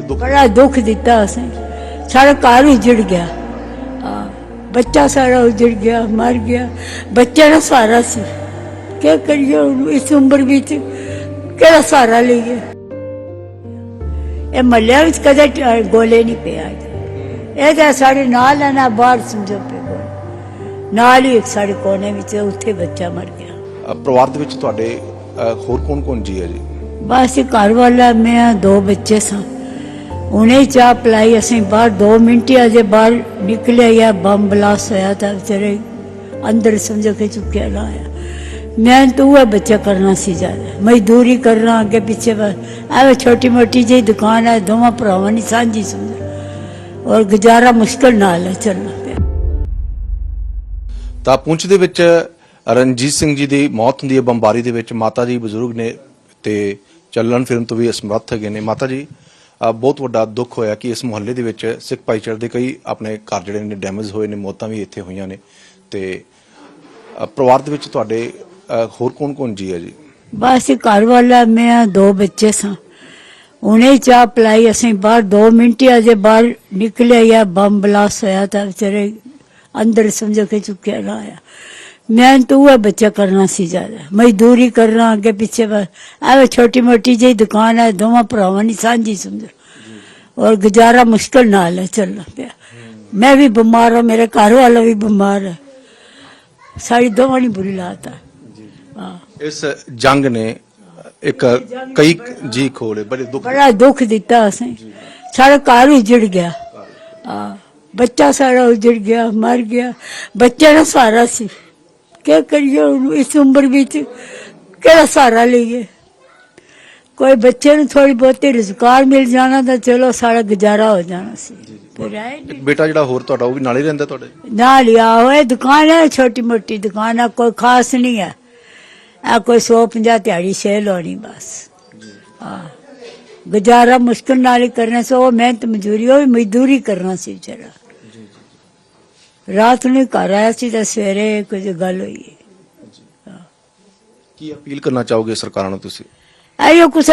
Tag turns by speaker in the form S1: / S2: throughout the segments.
S1: ਬੜਾ ਦੁੱਖ ਦਿੱਤਾ ਅਸੀਂ। ਸਾਡਾ ਘਰ ਉਜੜ ਗਿਆ। ਬੱਚਾ ਸਾਡਾ ਉਜੜ ਗਿਆ ਮਰ ਗਿਆ। ਬੱਚੇ ਦਾ ਸਹਾਰਾ ਸੀ। ਕੀ ਕਰੀਏ ਹੁਣ ਇਸ ਉਮਰ ਵਿੱਚ? ਕਿਹੜਾ ਸਹਾਰਾ ਲਈਏ? ਇਹ ਮੱਲਿਆ ਵਿੱਚ ਕਦੇ ਗੋਲੇ ਨਹੀਂ ਪਿਆ ਇਹ ਤਾਂ ਸਾਡੇ ਨਾਲ ਹੈ ਨਾ ਬਾਹਰ ਸਮਝੋ ਗੋਲੇ ਨਾਲ ਹੀ ਸਾਡੇ ਕੋਨੇ ਵਿੱਚ ਉੱਥੇ ਬੱਚਾ ਮਰ ਗਿਆ।
S2: ਪਰਿਵਾਰ ਦੇ ਵਿੱਚ ਤੁਹਾਡੇ ਹੋਰ ਕੌਣ ਕੌਣ ਜੀ ਹੈ ਜੀ?
S1: ਬਸ ਘਰ ਵਾਲਾ ਮੈਂ ਦੋ ਬੱਚੇ ਸਾਂ। ਉਹਨੇ ਚਾਹ ਪਲਾਈ, ਅਸੀਂ ਬਾਹਰ 2 ਮਿੰਟ ਹੀ ਅਜੇ ਬਾਹਰ ਨਿਕਲੇ ਜਾਂ ਬੰਬ ਬਲਾਸ ਹੋਇਆ ਤਾਂ ਵਿਚਾਰੇ ਅੰਦਰ ਸਮਝੋ ਕਿ ਚੁੱਕਿਆ ਨਾ ਆਇਆ ਮੈਂ ਤਾਂ ਉਹ ਬੱਚਾ ਕਰਨਾ ਸੀ ਜ਼ਿਆਦਾ। ਮਜ਼ਦੂਰੀ ਕਰਨਾ, ਅੱਗੇ ਪਿੱਛੇ ਐਵੇਂ ਛੋਟੀ ਮੋਟੀ ਜਿਹੀ ਦੁਕਾਨ ਹੈ ਦੋਵਾਂ ਭਰਾਵਾਂ ਦੀ ਸਾਂਝੀ ਸਮਝੋ। ਔਰ ਗੁਜ਼ਾਰਾ ਮੁਸ਼ਕਲ ਨਾਲ ਹੈ ਚੱਲਣਾ ਪਿਆ।
S2: ਤਾਂ ਪੁੰਛ ਦੇ ਵਿੱਚ ਰਣਜੀਤ ਸਿੰਘ ਜੀ ਦੀ ਮੌਤ ਹੁੰਦੀ ਹੈ, ਬੰਬਾਰੀ ਦੇ ਵਿੱਚ। ਮਾਤਾ ਜੀ ਬਜ਼ੁਰਗ ਨੇ ਤੇ ਚੱਲਣ ਫਿਰਨ ਤੋਂ ਵੀ ਅਸਮਰੱਥ ਹੈਗੇ ਨੇ। ਮਾਤਾ ਜੀ ਬਹੁਤ ਵੱਡਾ ਦੁੱਖ ਹੋਇਆ ਕਿ ਇਸ ਮੁਹੱਲੇ ਦੇ ਵਿੱਚ ਸਿੱਖ ਭਾਈਚਾਰੇ ਦੇ ਕਈ ਆਪਣੇ ਘਰ ਜਿਹੜੇ ਨੇ ਡੈਮੇਜ ਹੋਏ ਨੇ, ਮੌਤਾਂ ਵੀ ਇੱਥੇ ਹੋਈਆਂ ਨੇ। ਤੇ ਪਰਿਵਾਰ ਦੇ ਵਿੱਚ ਤੁਹਾਡੇ ਹੋਰ ਕੌਣ ਕੌਣ ਜੀ ਹੈ ਜੀ?
S1: ਬਸ ਘਰ ਵਾਲਾ, ਮੈਂ, ਦੋ ਬੱਚੇ ਸਾਂ। ਉਹਨੇ ਚਾਹ ਪਲਾਈ, ਅਸੀਂ ਬਾਹਰ 2 ਮਿੰਟ ਹੀ ਅਜੇ ਬਾਹਰ ਨਿਕਲੇ ਜਾਂ ਬੰਬ ਬਲਾਸ ਹੋਇਆ ਤਾਂ ਵਿਚਾਰੇ ਅੰਦਰ ਸਮਝ ਕੇ ਚੁੱਕਿਆ ਨਾ ਆਇਆ ਮੈਂ, ਤਾਂ ਉਹ ਬੱਚਾ ਕਰਨਾ ਸੀ ਜ਼ਿਆਦਾ। ਮਜ਼ਦੂਰੀ ਕਰਨਾ, ਅੱਗੇ ਪਿੱਛੇ ਬਸ ਐਵੇਂ ਛੋਟੀ ਮੋਟੀ ਜਿਹੀ ਦੁਕਾਨ ਹੈ ਦੋਵਾਂ ਭਰਾਵਾਂ ਦੀ ਸਾਂਝੀ ਸਮਝੋ। ਔਰ ਗੁਜ਼ਾਰਾ ਮੁਸ਼ਕਲ ਨਾਲ ਹੈ ਚੱਲਣਾ ਪਿਆ। ਮੈਂ ਵੀ ਬਿਮਾਰ ਹਾਂ ਮੇਰੇ ਘਰ ਵਾਲਾ ਵੀ ਬਿਮਾਰ ਹੈ। ਸਾਡੀ ਦੋਵਾਂ ਦੀ ਬੁਰੀ ਹਾਲਤ ਹੈ ਹਾਂ।
S2: ਇਸ ਜੰਗ ਨੇ ਇੱਕ ਕਈ ਜੀ ਖੋਲੇ ਬੜੇ ਦੁੱਖ
S1: ਬੜਾ ਦੁੱਖ ਦਿੱਤਾ ਅਸੀਂ। ਸਾਡਾ ਘਰ ਉਜੜ ਗਿਆ। ਹਾਂ। ਬੱਚਾ ਸਾਡਾ ਉਜੜ ਗਿਆ ਮਰ ਗਿਆ। ਬੱਚੇ ਦਾ ਸਹਾਰਾ ਸੀ। ਕੀ ਕਰੀਏ ਇਸ ਉਮਰ ਵਿੱਚ ਕਿਹੜਾ ਸਹਾਰਾ ਲਈਏ? ਕੋਈ ਬੱਚੇ ਨੂੰ ਥੋੜੀ ਬਹੁਤੀ ਰੁਜ਼ਗਾਰ ਮਿਲ ਜਾਣਾ ਤਾਂ ਚਲੋ ਸਾਡਾ ਗੁਜ਼ਾਰਾ ਹੋ ਜਾਣਾ ਸੀ। ਫਿਰ ਆਏ
S2: ਇੱਕ ਬੇਟਾ ਜਿਹੜਾ ਹੋਰ ਤੁਹਾਡਾ ਉਹ ਵੀ ਨਾਲ ਰਹਿੰਦਾ ਤੁਹਾਡੇ?
S1: ਨਾ ਲਿਆ ਹੋਏ ਦੁਕਾਨ ਹੈ ਛੋਟੀ ਮੋਟੀ ਦੁਕਾਨ ਹੈ ਕੋਈ ਖਾਸ ਨਹੀਂ ਹੈ ਆ ਕੋਈ 150 ਦਿਹਾੜੀ ਸੇਲ ਹੋਣੀ ਬਸ। ਹਾਂ। ਗੁਜ਼ਾਰਾ ਮੁਸ਼ਕਿਲ ਨਾਲ ਹੀ ਕਰਨਾ ਸੋ ਉਹ ਮਿਹਨਤ ਮਜ਼ਦੂਰੀ ਉਹ ਵੀ ਮਜ਼ਦੂਰੀ ਕਰਨਾ ਸੀ ਵਿਚਾਰਾ। ਰਾਤ ਨੂੰ ਹੀ ਘਰ ਆਇਆ ਸੀ ਤਾਂ ਸਵੇਰੇ ਕੁਝ ਗੱਲ ਹੋਈ।
S2: ਕੀ ਅਪੀਲ ਕਰਨਾ ਚਾਹੋਗੇ ਸਰਕਾਰਾਂ ਨੂੰ ਤੁਸੀਂ?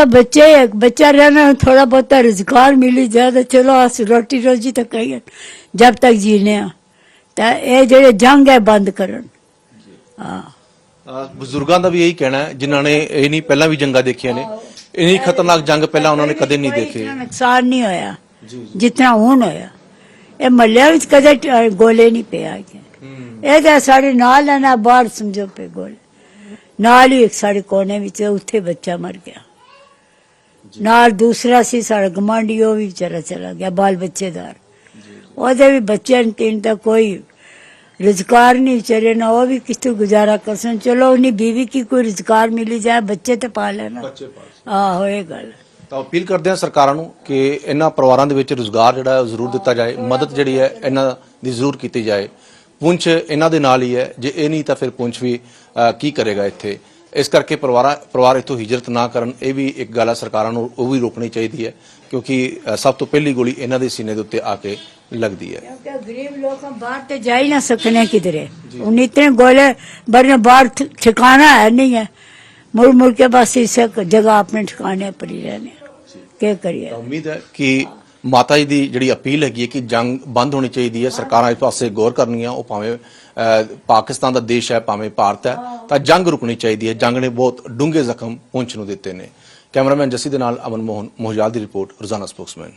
S1: ਬੱਚੇ ਬੱਚਾ ਰਹਿਣਾ ਥੋੜਾ ਬਹੁਤਾ ਰੁਜ਼ਗਾਰ ਮਿਲੀ ਜਾਏ ਚਲੋ ਅਸ ਰੋਟੀ ਰੋਜੀ ਤਾਂ ਕਹੀਏ ਜਬ ਤੱਕ ਜੀਨੇ ਆ। ਤਾਂ ਇਹ ਜਿਹੜੇ ਜੰਗ ਹੈ ਬੰਦ ਕਰਨ। ਹਾਂ।
S2: ਅਹ ਬਜ਼ੁਰਗਾਂ ਦਾ ਵੀ ਇਹੀ ਕਹਿਣਾ ਹੈ ਜਿਨ੍ਹਾਂ ਨੇ ਇਹ ਨਹੀਂ ਪਹਿਲਾਂ ਵੀ ਜੰਗਾਂ ਦੇਖੀਆਂ ਨੇ ਇੰਨੀ ਖਤਰਨਾਕ ਜੰਗ ਪਹਿਲਾਂ ਉਹਨਾਂ ਨੇ ਕਦੇ ਨਹੀਂ ਦੇਖੇ।
S1: ਇਤਨਾ ਨੁਕਸਾਨ ਨਹੀਂ ਹੋਇਆ ਜਿਤਨਾ ਹੁਣ ਹੋਇਆ। ਇਹ ਮੱਲਿਆ ਵਿੱਚ ਕਦੇ ਟ- ਗੋਲੇ ਨਹੀਂ ਪਿਆ ਇਹ ਤਾਂ ਸਾਡੇ ਨਾਲ ਹੈ ਨਾ ਬਾਹਰ ਸਮਝੋ ਪਏ ਗੋਲੇ। ਨਾਲ ਹੀ ਇੱਕ ਸਾਡੇ ਕੋਨੇ ਵਿੱਚ ਉੱਥੇ ਬੱਚਾ ਮਰ ਗਿਆ। ਨਾਲ ਦੂਸਰਾ ਸੀ ਸਾਡਾ ਗਮਾਂਡੀ ਉਹ ਵੀ ਵਿਚਾਰਾ ਚਲਾ ਗਿਆ ਬਾਲ ਬੱਚੇਦਾਰ। ਉਹਦੇ ਵੀ ਬੱਚੇ ਨੇ ਤਿੰਨ ਤਾਂ ਕੋਈ ਰੁਜ਼ਗਾਰ ਨਹੀਂ ਵਿਚਾਰੇ ਨਾ ਉਹ ਵੀ ਕਿਤੋਂ ਗੁਜ਼ਾਰਾ ਕਰ ਸਨ ਚਲੋ ਉਹਨੀ ਬੀਵੀ ਕੀ ਕੋਈ ਰੁਜ਼ਗਾਰ ਮਿਲੀ ਜਾਏ ਬੱਚੇ ਤੇ ਪਾ ਲੈਣਾ ਆਹੋ ਇਹ ਗੱਲ।
S2: ਤਾਂ ਅਪੀਲ ਕਰਦੇ ਹਾਂ ਸਰਕਾਰਾਂ ਨੂੰ ਕਿ ਇਹਨਾਂ ਪਰਿਵਾਰਾਂ ਦੇ ਵਿੱਚ ਰੋਜ਼ਗਾਰ ਜਿਹੜਾ ਜ਼ਰੂਰ ਦਿੱਤਾ ਜਾਏ ਮਦਦ ਜਿਹੜੀ ਹੈ ਇਹਨਾਂ ਦੀ ਜ਼ਰੂਰ ਕੀਤੀ ਜਾਏ। ਪੁੰਛ ਇਹਨਾਂ ਦੇ ਨਾਲ ਹੀ ਹੈ ਜੇ ਇਹ ਨਹੀਂ ਤਾਂ ਫਿਰ ਪੁੰਛ ਵੀ ਅਹ, ਕੀ ਕਰੇਗਾ ਇੱਥੇ ਇਸ ਕਰਕੇ ਪਰਿਵਾਰਾਂ ਪਰਿਵਾਰ ਇੱਥੋਂ ਹਿਜਰਤ ਨਾ ਕਰਨ ਇਹ ਵੀ ਇੱਕ ਗੱਲ ਹੈ ਸਰਕਾਰਾਂ ਨੂੰ ਉਹ ਵੀ ਰੋਕਣੀ ਚਾਹੀਦੀ ਹੈ ਕਿਉਂਕਿ ਅਹ, ਸਭ ਤੋਂ ਪਹਿਲੀ ਗੋਲੀ ਇਹਨਾਂ ਦੇ ਸੀਨੇ ਦੇ ਉੱਤੇ ਆ ਕੇ ਲੱਗਦੀ ਹੈ
S1: क्योंकि गरीब लोग हम बाहर तो जा ही ना सकने किधरे उन इतने गोले भरने बाहर ठि- ठिकाना है नहीं है मुड़ मुड़ के बस इसे जगह अपने ठिकाने पर ही रहने क्या करिए
S2: ਤਾਂ ਉਮੀਦ ਹੈ ਕਿ ਮਾਤਾ ਜੀ ਦੀ ਜਿਹੜੀ ਅਪੀਲ ਹੈਗੀ ਹੈ ਕਿ ਜੰਗ ਬੰਦ ਹੋਣੀ ਚਾਹੀਦੀ ਹੈ, ਸਰਕਾਰਾਂ ਇਸ ਪਾਸੇ ਗੌਰ ਕਰਨੀਆਂ, ਉਹ ਭਾਵੇਂ ਪਾਕਿਸਤਾਨ ਦਾ ਦੇਸ਼ ਹੈ, ਭਾਵੇਂ ਭਾਰਤ ਹੈ, ਤਾਂ ਜੰਗ ਰੁਕਣੀ ਚਾਹੀਦੀ ਹੈ। ਜੰਗ ਨੇ ਬਹੁਤ ਡੂੰਘੇ ਜ਼ਖਮ ਪਹੁੰਚਣ ਨੂੰ ਦਿੱਤੇ ਨੇ। ਕੈਮਰਾਮੈਨ ਜੱਸੀ ਦੇ ਨਾਲ ਅਮਨ ਮੋਹਨ ਮੋਹਜਾਲ ਦੀ ਰਿਪੋਰਟ, ਰੋਜ਼ਾਨਾ ਸਪੋਕਸਮੈਨ।